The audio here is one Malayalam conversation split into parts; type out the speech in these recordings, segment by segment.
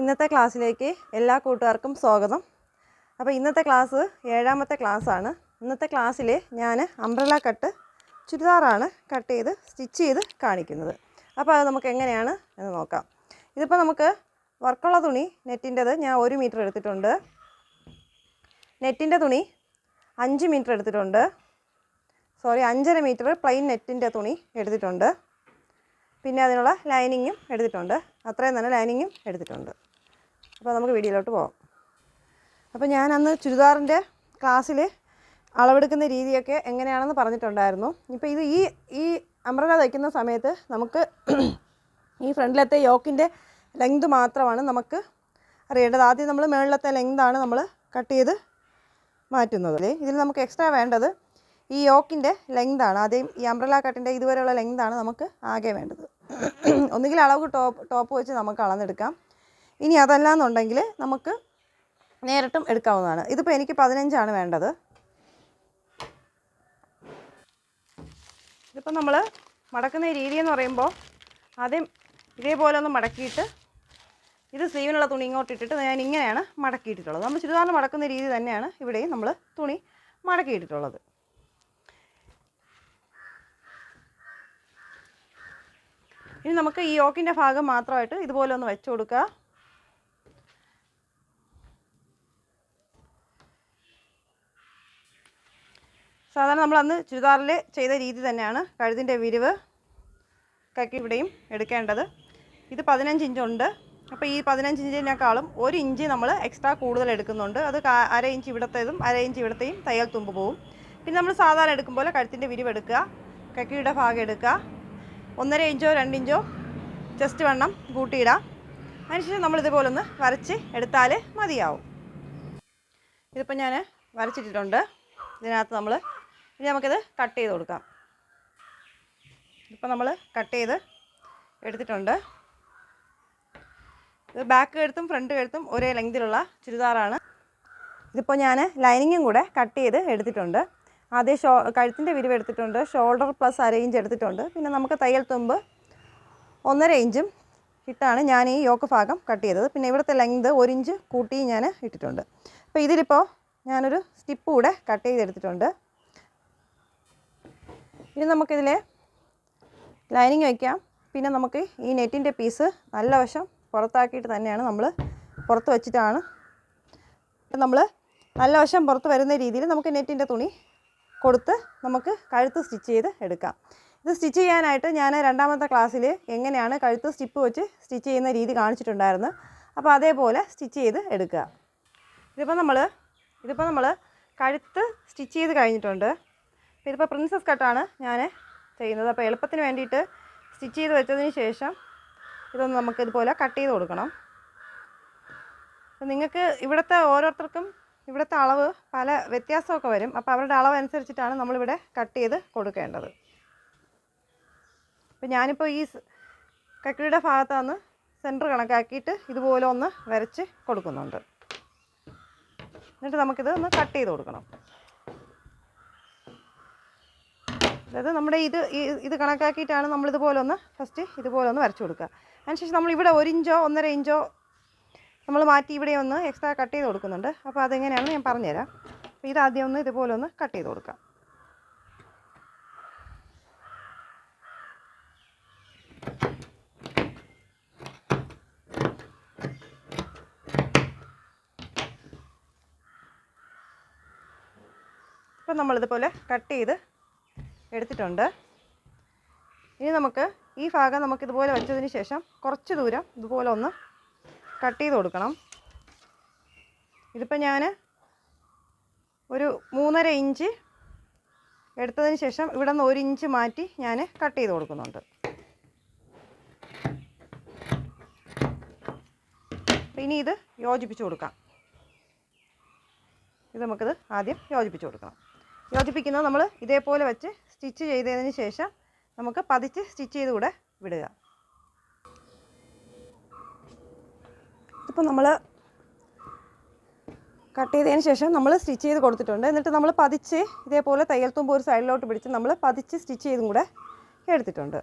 ഇന്നത്തെ ക്ലാസ്സിലേക്ക് എല്ലാ കൂട്ടുകാർക്കും സ്വാഗതം. അപ്പോൾ ഇന്നത്തെ ക്ലാസ് ഏഴാമത്തെ ക്ലാസ്സാണ്. ഇന്നത്തെ ക്ലാസ്സിൽ ഞാൻ അംബ്രല കട്ട് ചുരിദാറാണ് കട്ട് ചെയ്ത് സ്റ്റിച്ച് ചെയ്ത് കാണിക്കുന്നത്. അപ്പോൾ അത് നമുക്ക് എങ്ങനെയാണ് എന്ന് നോക്കാം. ഇതിപ്പോൾ നമുക്ക് വർക്കുള്ള തുണി നെറ്റിന്റെത് ഞാൻ ഒരു മീറ്റർ എടുത്തിട്ടുണ്ട്. നെറ്റിന്റെ തുണി അഞ്ച് മീറ്റർ എടുത്തിട്ടുണ്ട്. സോറി അഞ്ചര മീറ്റർ പ്ലെയിൻ നെറ്റിന്റെ തുണി എടുത്തിട്ടുണ്ട്. പിന്നെ അതിനുള്ള ലൈനിങ്ങും എടുത്തിട്ടുണ്ട്. അത്രയും തന്നെ ലൈനിങ്ങും എടുത്തിട്ടുണ്ട്. അപ്പോൾ നമുക്ക് വീഡിയോയിലോട്ട് പോകാം അപ്പോൾ ഞാൻ അന്ന് ചുരിദാറിന്റെ ക്ലാസ്സിൽ അളവെടുക്കുന്ന രീതിയൊക്കെ എങ്ങനെയാണെന്ന് പറഞ്ഞിട്ടുണ്ടായിരുന്നു. ഇപ്പോൾ ഇത് ഈ ഈ അമ്രല തയ്ക്കുന്ന സമയത്ത് നമുക്ക് ഈ ഫ്രണ്ടിലത്തെ യോക്കിന്റെ ലെങ്ത് മാത്രമാണ് നമുക്ക് അറിയേണ്ടത്. ആദ്യം നമ്മൾ മുകളിലത്തെ ലെങ്താണ് നമ്മൾ കട്ട് ചെയ്ത് മാറ്റുന്നത്. ഇതിൽ നമുക്ക് എക്സ്ട്രാ വേണ്ടത് ഈ യോക്കിന്റെ ലെങ്താണ് ആദ്യം ഈ അംബ്രല കട്ടിന്റെ ഇതുവരെയുള്ള ലെങ്താണ് നമുക്ക് ആകെ വേണ്ടത്. ഒന്നുകിൽ അളവ് ടോപ്പ് ടോപ്പ് വെച്ച് നമുക്ക് അളന്നെടുക്കാം. ഇനി അതല്ല എന്നുണ്ടെങ്കിൽ നമുക്ക് നേരിട്ടും എടുക്കാവുന്നതാണ്. ഇതിപ്പോൾ എനിക്ക് പതിനഞ്ചാണ് വേണ്ടത്. ഇതിപ്പോൾ നമ്മൾ മടക്കുന്ന രീതി എന്ന് പറയുമ്പോൾ ആദ്യം ഇതേപോലെ ഒന്ന് മടക്കിയിട്ട് ഇത് സ്ലീവിനുള്ള തുണി ഇങ്ങോട്ട് ഇട്ടിട്ട് ഞാൻ ഇങ്ങനെയാണ് മടക്കിയിട്ടിട്ടുള്ളത് നമ്മൾ ചുരിദാറിന് മടക്കുന്ന രീതി തന്നെയാണ് ഇവിടെയും നമ്മൾ തുണി മടക്കിയിട്ടിട്ടുള്ളത് ഇനി നമുക്ക് ഈ യോക്കിന്റെ ഭാഗം മാത്രമായിട്ട് ഇതുപോലെ ഒന്ന് വെച്ച് കൊടുക്കുക. സാധാരണ നമ്മൾ അന്ന് ചുരിദാറിൽ ചെയ്ത രീതി തന്നെയാണ് കഴുതിന്റെ വിരിവ് കക്കി ഇവിടെയും എടുക്കേണ്ടത്. ഇത് പതിനഞ്ച് ഇഞ്ചുണ്ട് അപ്പോൾ ഈ പതിനഞ്ച് ഇഞ്ചിനേക്കാളും ഒരു ഇഞ്ച് നമ്മൾ എക്സ്ട്രാ കൂടുതൽ എടുക്കുന്നുണ്ട്. അത് അര ഇഞ്ച് ഇവിടത്തേതും അര ഇഞ്ച് ഇവിടത്തെയും തയ്യൽ തുമ്പ് പോവും. പിന്നെ നമ്മൾ സാധാരണ എടുക്കുമ്പോൾ കഴുത്തിന്റെ വിരിവ് എടുക്കുക കക്കിയുടെ ഭാഗം എടുക്കുക. ഒന്നര ഇഞ്ചോ രണ്ടിഞ്ചോ ചെസ്റ്റ് വണ്ണം കൂട്ടിയിടാം അതിനുശേഷം നമ്മൾ ഇതുപോലെ ഒന്ന് വരച്ച് എടുത്താൽ മതിയാവും. ഇതിപ്പോൾ ഞാൻ വരച്ചിട്ടിട്ടുണ്ട്. ഇതിനകത്ത് നമ്മൾ ഇനി നമുക്കിത് കട്ട് ചെയ്ത് കൊടുക്കാം. ഇപ്പോൾ നമ്മൾ കട്ട് ചെയ്ത് എടുത്തിട്ടുണ്ട്. ഇത് ബാക്ക് കഴുത്തും ഫ്രണ്ട് കഴുത്തും ഒരേ ലെങ്തിലുള്ള ചുരിദാറാണ്. ഇതിപ്പോൾ ഞാൻ ലൈനിങ്ങും കൂടെ കട്ട് ചെയ്ത് എടുത്തിട്ടുണ്ട്. ആദ്യം ഷോ കഴുത്തിന്റെ വിരിവ് എടുത്തിട്ടുണ്ട്. ഷോൾഡർ പ്ലസ് അര ഇഞ്ച് എടുത്തിട്ടുണ്ട്. പിന്നെ നമുക്ക് തയ്യൽ തുമ്പ് ഒന്നര ഇഞ്ചും ഇട്ടാണ് ഞാൻ ഈ യോക്ക് ഭാഗം കട്ട് ചെയ്തത്. പിന്നെ ഇവിടുത്തെ ലെങ്ത് ഒരു ഇഞ്ച് കൂട്ടി ഞാൻ ഇട്ടിട്ടുണ്ട്. അപ്പോൾ ഇതിലിപ്പോൾ ഞാനൊരു സ്റ്റിപ്പ് കൂടെ കട്ട് ചെയ്തെടുത്തിട്ടുണ്ട്. ഇനി നമുക്കിതിൽ ലൈനിങ് വയ്ക്കാം പിന്നെ നമുക്ക് ഈ നെറ്റിന്റെ പീസ് നല്ല വശം പുറത്താക്കിയിട്ട് തന്നെയാണ് നമ്മൾ പുറത്ത് വെച്ചിട്ടാണ്. നമ്മൾ നല്ല വശം പുറത്ത് വരുന്ന രീതിയിൽ നമുക്ക് നെറ്റിന്റെ തുണി കൊടുത്ത് നമുക്ക് കഴുത്ത് സ്റ്റിച്ച് ചെയ്ത് എടുക്കാം. ഇത് സ്റ്റിച്ച് ചെയ്യാനായിട്ട് ഞാൻ രണ്ടാമത്തെ ക്ലാസ്സിൽ എങ്ങനെയാണ് കഴുത്ത് സ്റ്റിപ്പ് വെച്ച് സ്റ്റിച്ച് ചെയ്യുന്ന രീതി കാണിച്ചിട്ടുണ്ടായിരുന്നു. അപ്പോൾ അതേപോലെ സ്റ്റിച്ച് ചെയ്ത് എടുക്കുക. ഇതിപ്പോൾ നമ്മൾ ഇതിപ്പോൾ നമ്മൾ കഴുത്ത് സ്റ്റിച്ച് ചെയ്ത് കഴിഞ്ഞിട്ടുണ്ട്. അപ്പോൾ ഇതിപ്പോൾ പ്രിൻസസ് കട്ടാണ് ഞാൻ ചെയ്യുന്നത്. അപ്പോൾ എളുപ്പത്തിന് വേണ്ടിയിട്ട് സ്റ്റിച്ച് ചെയ്ത് വെച്ചതിന് ശേഷം ഇതൊന്ന് നമുക്ക് ഇതുപോലെ കട്ട് ചെയ്ത് കൊടുക്കണം. അപ്പോൾ നിങ്ങൾക്ക് ഇവിടുത്തെ ഓരോരുത്തർക്കും ഇവിടുത്തെ അളവ് പല വ്യത്യാസമൊക്കെ വരും. അപ്പോൾ അവരുടെ അളവ് അനുസരിച്ചിട്ടാണ് നമ്മളിവിടെ കട്ട് ചെയ്ത് കൊടുക്കേണ്ടത്. അപ്പോൾ ഞാനിപ്പോൾ ഈ കക്കിയുടെ ഭാഗത്താണ് സെന്റർ കണക്കാക്കിയിട്ട് ഇതുപോലെ ഒന്ന് വരച്ച് കൊടുക്കുന്നുണ്ട്. എന്നിട്ട് നമുക്കിത് ഒന്ന് കട്ട് ചെയ്ത് കൊടുക്കണം. അതായത് നമ്മുടെ ഇത് ഇത് കണക്കാക്കിയിട്ടാണ് നമ്മൾ ഇതുപോലെ ഒന്ന് ഫസ്റ്റ് ഇതുപോലെ ഒന്ന് വരച്ചു കൊടുക്കുക. അതിനുശേഷം നമ്മൾ ഇവിടെ ഒരു ഇഞ്ചോ ഒന്നര ഇഞ്ചോ നമ്മൾ മാറ്റി ഇവിടെ ഒന്ന് എക്സ്ട്രാ കട്ട് ചെയ്ത് കൊടുക്കുന്നുണ്ട്. അപ്പോൾ അതെങ്ങനെയാണെന്ന് ഞാൻ പറഞ്ഞുതരാം. അപ്പോൾ ഇത് ആദ്യം ഒന്ന് ഇതുപോലെ ഒന്ന് കട്ട് ചെയ്ത് കൊടുക്കാം അപ്പം നമ്മളിതുപോലെ കട്ട് ചെയ്ത് എടുത്തിട്ടുണ്ട്. ഇനി നമുക്ക് ഈ ഭാഗം നമുക്ക് ഇതുപോലെ വെച്ചതിന് ശേഷം കുറച്ച് ദൂരം ഇതുപോലെ ഒന്ന് കട്ട് ചെയ്ത് കൊടുക്കണം. ഇതിപ്പോൾ ഞാൻ ഒരു മൂന്നര ഇഞ്ച് എടുത്തതിന് ശേഷം ഇവിടെ നിന്ന് ഒരു ഇഞ്ച് മാറ്റി ഞാൻ കട്ട് ചെയ്ത് കൊടുക്കുന്നുണ്ട്. ഇനി ഇത് യോജിപ്പിച്ച് കൊടുക്കാം. ഇത് നമുക്കിത് ആദ്യം യോജിപ്പിച്ച് കൊടുക്കണം. യോജിപ്പിക്കുന്നത് നമ്മൾ ഇതേപോലെ വെച്ച് സ്റ്റിച്ച് ചെയ്തതിന് ശേഷം നമുക്ക് പതിച്ച് സ്റ്റിച്ച് ചെയ്ത് കൂടെ വിടുക. ഇപ്പോൾ നമ്മൾ കട്ട് ചെയ്തതിന് ശേഷം നമ്മൾ സ്റ്റിച്ച് ചെയ്ത് കൊടുത്തിട്ടുണ്ട്. എന്നിട്ട് നമ്മൾ പതിച്ച് ഇതേപോലെ തയ്യൽ തുമ്പ് ഒരു സൈഡിലോട്ട് പിടിച്ച് നമ്മൾ പതിച്ച് സ്റ്റിച്ച് ചെയ്തും കൂടെ എടുത്തിട്ടുണ്ട്.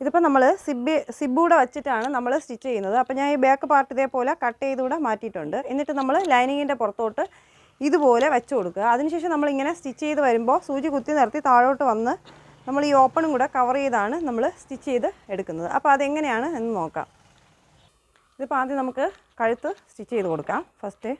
ഇതിപ്പോൾ നമ്മൾ സിബ് സിബൂടെ വെച്ചിട്ടാണ് നമ്മൾ സ്റ്റിച്ച് ചെയ്യുന്നത്. അപ്പോൾ ഞാൻ ഈ ബാക്ക് പാർട്ട് ഇതേപോലെ കട്ട് ചെയ്തുകൂടെ മാറ്റിയിട്ടുണ്ട്. എന്നിട്ട് നമ്മൾ ലൈനിങ്ങിന്റെ പുറത്തോട്ട് ഇതുപോലെ വെച്ച് കൊടുക്കുക. അതിനുശേഷം നമ്മളിങ്ങനെ സ്റ്റിച്ച് ചെയ്ത് വരുമ്പോൾ സൂചി കുത്തി നിർത്തി താഴോട്ട് വന്ന് നമ്മൾ ഈ ഓപ്പണും കൂടെ കവർ ചെയ്താണ് നമ്മൾ സ്റ്റിച്ച് ചെയ്ത് എടുക്കുന്നത്. അപ്പോൾ അതെങ്ങനെയാണ് എന്ന് നോക്കാം. ഇതിപ്പോൾ ആദ്യം നമുക്ക് കഴുത്ത് സ്റ്റിച്ച് ചെയ്ത് കൊടുക്കാം. ഫസ്റ്റ്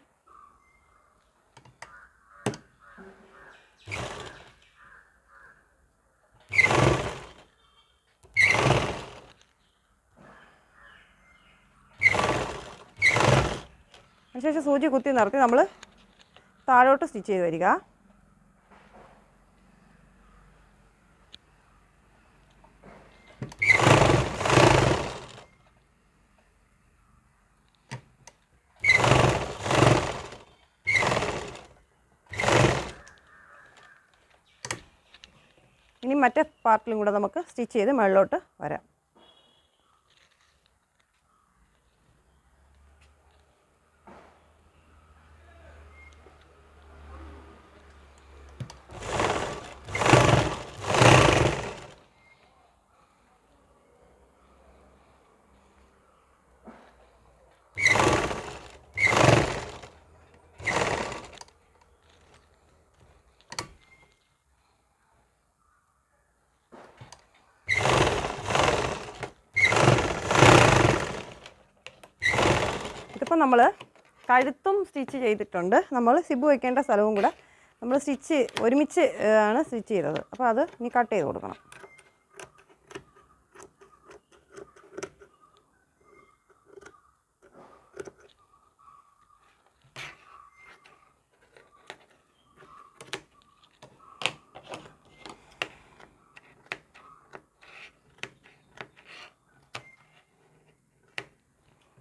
അതിനുശേഷം സൂചി കുത്തി നിർത്തി നമ്മൾ താഴോട്ട് സ്റ്റിച്ച് ചെയ്ത് വരിക. ഇനി മറ്റേ പാർട്ടിലും കൂടെ നമുക്ക് സ്റ്റിച്ച് ചെയ്ത് മുകളിലോട്ട് വരാം. ഇതിപ്പോൾ നമ്മൾ കഴുത്തും സ്റ്റിച്ച് ചെയ്തിട്ടുണ്ട്. നമ്മൾ സിബ് വയ്ക്കേണ്ട സ്ഥലവും കൂടെ നമ്മൾ സ്റ്റിച്ച് ഒരുമിച്ച് ആണ് സ്റ്റിച്ച് ചെയ്തത്. അപ്പോൾ അത് ഇനി കട്ട് ചെയ്ത് കൊടുക്കണം.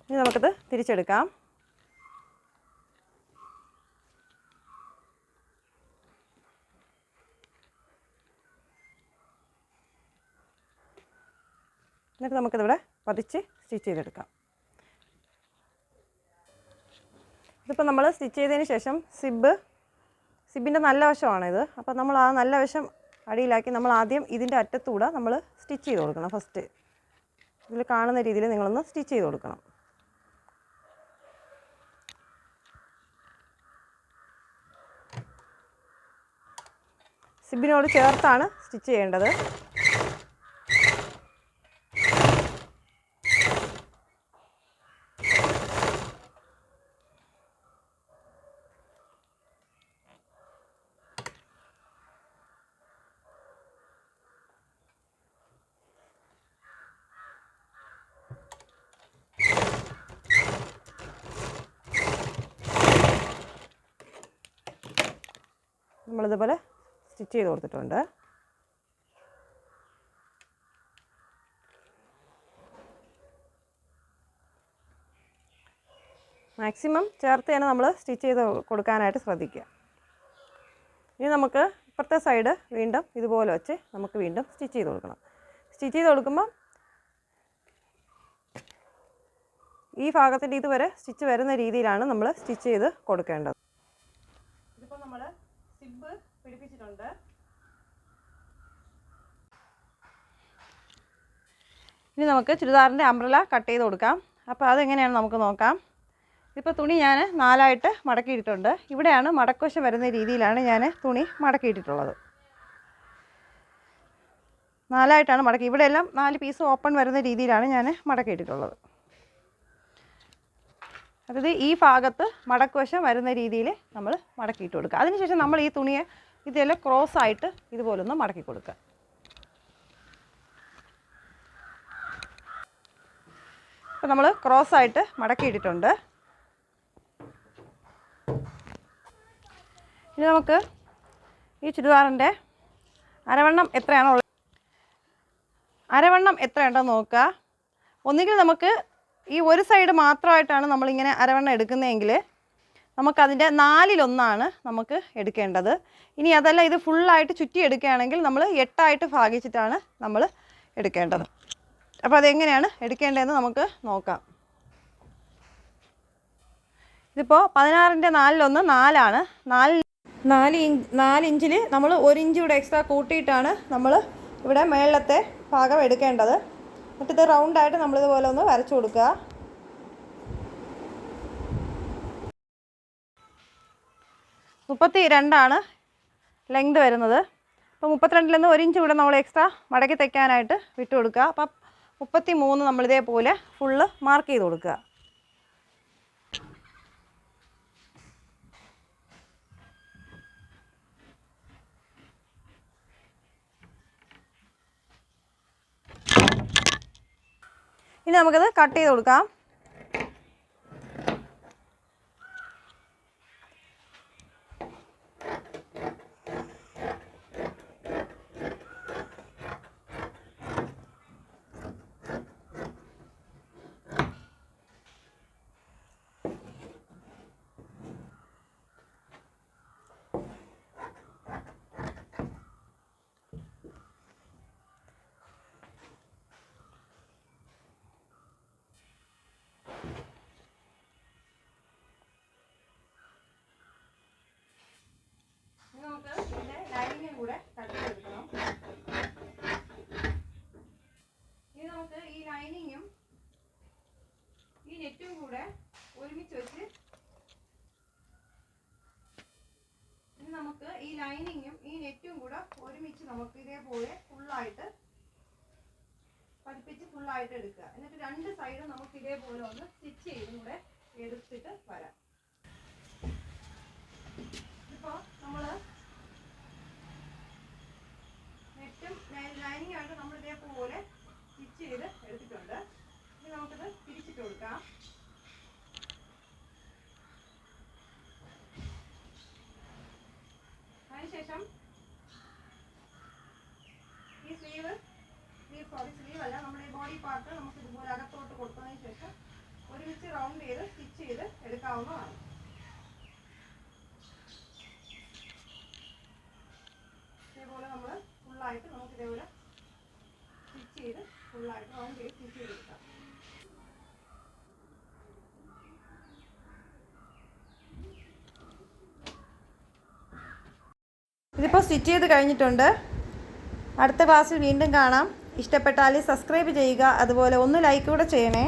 ഇനി നമുക്കത് തിരിച്ചെടുക്കാം. എന്നിട്ട് നമുക്കിതിവിടെ പതിച്ച് സ്റ്റിച്ച് ചെയ്തെടുക്കാം. ഇതിപ്പോൾ നമ്മൾ സ്റ്റിച്ച് ചെയ്തതിന് ശേഷം സിബ് സിബിന്റെ നല്ല വശമാണിത് അപ്പോൾ നമ്മൾ ആ നല്ല വശം അടിയിലാക്കി നമ്മൾ ആദ്യം ഇതിന്റെ അറ്റത്തൂടെ നമ്മൾ സ്റ്റിച്ച് ചെയ്ത് കൊടുക്കണം ഫസ്റ്റ്. ഇതിൽ കാണുന്ന രീതിയിൽ നിങ്ങളൊന്ന് സ്റ്റിച്ച് ചെയ്ത് കൊടുക്കണം. സിബിനോട് ചേർത്താണ് സ്റ്റിച്ച് ചെയ്യേണ്ടത്. നമ്മളിതുപോലെ സ്റ്റിച്ച് ചെയ്ത് കൊടുത്തിട്ടുണ്ട്. മാക്സിമം ചേർത്ത് തന്നെ നമ്മൾ സ്റ്റിച്ച് ചെയ്ത് കൊടുക്കാനായിട്ട് ശ്രദ്ധിക്കുക. ഇനി നമുക്ക് ഇപ്പുറത്തെ സൈഡ് വീണ്ടും ഇതുപോലെ വെച്ച് നമുക്ക് വീണ്ടും സ്റ്റിച്ച് ചെയ്ത് കൊടുക്കണം. സ്റ്റിച്ച് ചെയ്ത് കൊടുക്കുമ്പം ഈ ഭാഗത്തിന്റെ ഇതുവരെ സ്റ്റിച്ച് വരുന്ന രീതിയിലാണ് നമ്മൾ സ്റ്റിച്ച് ചെയ്ത് കൊടുക്കേണ്ടത്. ഇതിപ്പോൾ നമ്മൾ സിബ് പിടിപ്പിച്ചിട്ടുണ്ട്. ഇനി നമുക്ക് ചുരിദാറിന്റെ അംബ്രല കട്ട് ചെയ്ത് കൊടുക്കാം. അപ്പോൾ അതെങ്ങനെയാണ് നമുക്ക് നോക്കാം. ഇപ്പോൾ തുണി ഞാൻ നാലായിട്ട് മടക്കിയിട്ടുണ്ട്. ഇവിടെയാണ് മടക്കുവശം വരുന്ന രീതിയിലാണ് ഞാൻ തുണി മടക്കിയിട്ടിട്ടുള്ളത്. നാലായിട്ടാണ് മടക്കി. ഇവിടെയെല്ലാം നാല് പീസ് ഓപ്പൺ വരുന്ന രീതിയിലാണ് ഞാൻ മടക്കിയിട്ടിട്ടുള്ളത്. അതായത് ഈ ഭാഗത്ത് മടക്കുവശം വരുന്ന രീതിയിൽ നമ്മൾ മടക്കിയിട്ട് കൊടുക്കുക. അതിനുശേഷം നമ്മൾ ഈ തുണിയെ ഇതെല്ലാം ക്രോസ് ആയിട്ട് ഇതുപോലൊന്ന് മടക്കി കൊടുക്കുക. അപ്പോൾ നമ്മൾ ക്രോസ് ആയിട്ട് മടക്കിയിട്ടിട്ടുണ്ട്. ഇനി നമുക്ക് ഈ ചുരിദാറിന്റെ അരവണ്ണം എത്രയാണോ അരവണ്ണം എത്രയുണ്ടോ നോക്കുക. ഒന്നുകിൽ നമുക്ക് ഈ ഒരു സൈഡ് മാത്രമായിട്ടാണ് നമ്മളിങ്ങനെ അരവണ്ണം എടുക്കുന്നതെങ്കിൽ നമുക്കതിന്റെ നാലിലൊന്നാണ് നമുക്ക് എടുക്കേണ്ടത്. ഇനി അതല്ല ഇത് ഫുള്ളായിട്ട് ചുറ്റി എടുക്കുകയാണെങ്കിൽ നമ്മൾ എട്ടായിട്ട് ഭാഗിച്ചിട്ടാണ് നമ്മൾ എടുക്കേണ്ടത്. അപ്പോൾ അതെങ്ങനെയാണ് എടുക്കേണ്ടതെന്ന് നമുക്ക് നോക്കാം. ഇതിപ്പോൾ പതിനാറിന്റെ നാലിലൊന്ന് നാലാണ്. നാല് നാല് ഇഞ്ച് നാലിഞ്ചിൽ നമ്മൾ ഒരു ഇഞ്ച് കൂടെ എക്സ്ട്രാ കൂട്ടിയിട്ടാണ് നമ്മൾ ഇവിടെ മേളത്തെ ഭാഗം എടുക്കേണ്ടത്. എന്നിട്ട് റൗണ്ടായിട്ട് നമ്മളിതുപോലെ ഒന്ന് വരച്ചു കൊടുക്കുക. മുപ്പത്തി രണ്ടാണ് ലെങ്ത് വരുന്നത്. അപ്പോൾ മുപ്പത്തിരണ്ടിൽ നിന്ന് ഒരു ഇഞ്ച് കൂടെ നമ്മൾ എക്സ്ട്രാ മടക്കി തയ്ക്കാനായിട്ട് വിട്ടു കൊടുക്കുക. അപ്പം മുപ്പത്തി മൂന്ന് നമ്മളിതേപോലെ ഫുള്ള് മാർക്ക് ചെയ്ത് കൊടുക്കുക. ഇനി നമുക്കത് കട്ട് ചെയ്ത് കൊടുക്കാം ഇനി നമുക്ക് ഇതിന്റെ ലൈനിങ്ങും കൂടെ കട്ട് ചെയ്തെടുക്കണം ഇനി നമുക്ക് ഈ ലൈനിങ്ങും ഈ നെറ്റും കൂടെ ഒരുമിച്ച് വെച്ച് ഇനി നമുക്ക് ഈ ലൈനിങ്ങും ഈ നെറ്റും കൂടെ ഒരുമിച്ച് നമുക്ക് ഇതേപോലെ ഫുള്ളായിട്ട് പതിപ്പിച്ച് ഫുള്ളായിട്ട് എടുക്കുക. എന്നിട്ട് രണ്ട് സൈഡും നമുക്ക് ഇതേപോലെ ഒന്ന് സ്റ്റിച്ച് ചെയ്തും കൂടെ എടുത്തിട്ട് വരാം. ഇപ്പോൾ നമ്മൾ നെറ്റും ലൈനിങ് ആയിട്ട് നമ്മൾ ഇതേപോലെ സ്റ്റിച്ച് ചെയ്ത് എടുത്തിട്ടുണ്ട്. ഇനി നമുക്കിത് തിരിച്ചിട്ട് കൊടുക്കാം അതിനുശേഷം ഈ സ്ലീവ് സ്ലീവ് സോറി സ്ലീവ് അല്ല നമ്മുടെ ഈ ബോഡി പാർട്ട് നമുക്ക് ഇതുപോലെ അകത്തോട്ട് കൊടുത്തതിന് ശേഷം ഒരുമിച്ച് റൗണ്ട് ചെയ്ത് സ്റ്റിച്ച് ചെയ്ത് എടുക്കാവുന്നതാണ് ഇതേപോലെ നമ്മൾ ഫുള്ളായിട്ട് നമുക്ക് ഇതേപോലെ സ്റ്റിച്ച് ചെയ്ത് ഫുള്ളായിട്ട് റൗണ്ട് ചെയ്ത് സ്റ്റിച്ച് ചെയ്തെടുക്കാം ഇതിപ്പോൾ സ്റ്റിച്ച് ചെയ്ത് കഴിഞ്ഞിട്ടുണ്ട്. അടുത്ത ക്ലാസ്സിൽ വീണ്ടും കാണാം. ഇഷ്ടപ്പെട്ടാൽ സബ്സ്ക്രൈബ് ചെയ്യുക. അതുപോലെ ഒന്ന് ലൈക്ക് കൂടെ ചെയ്യണേ.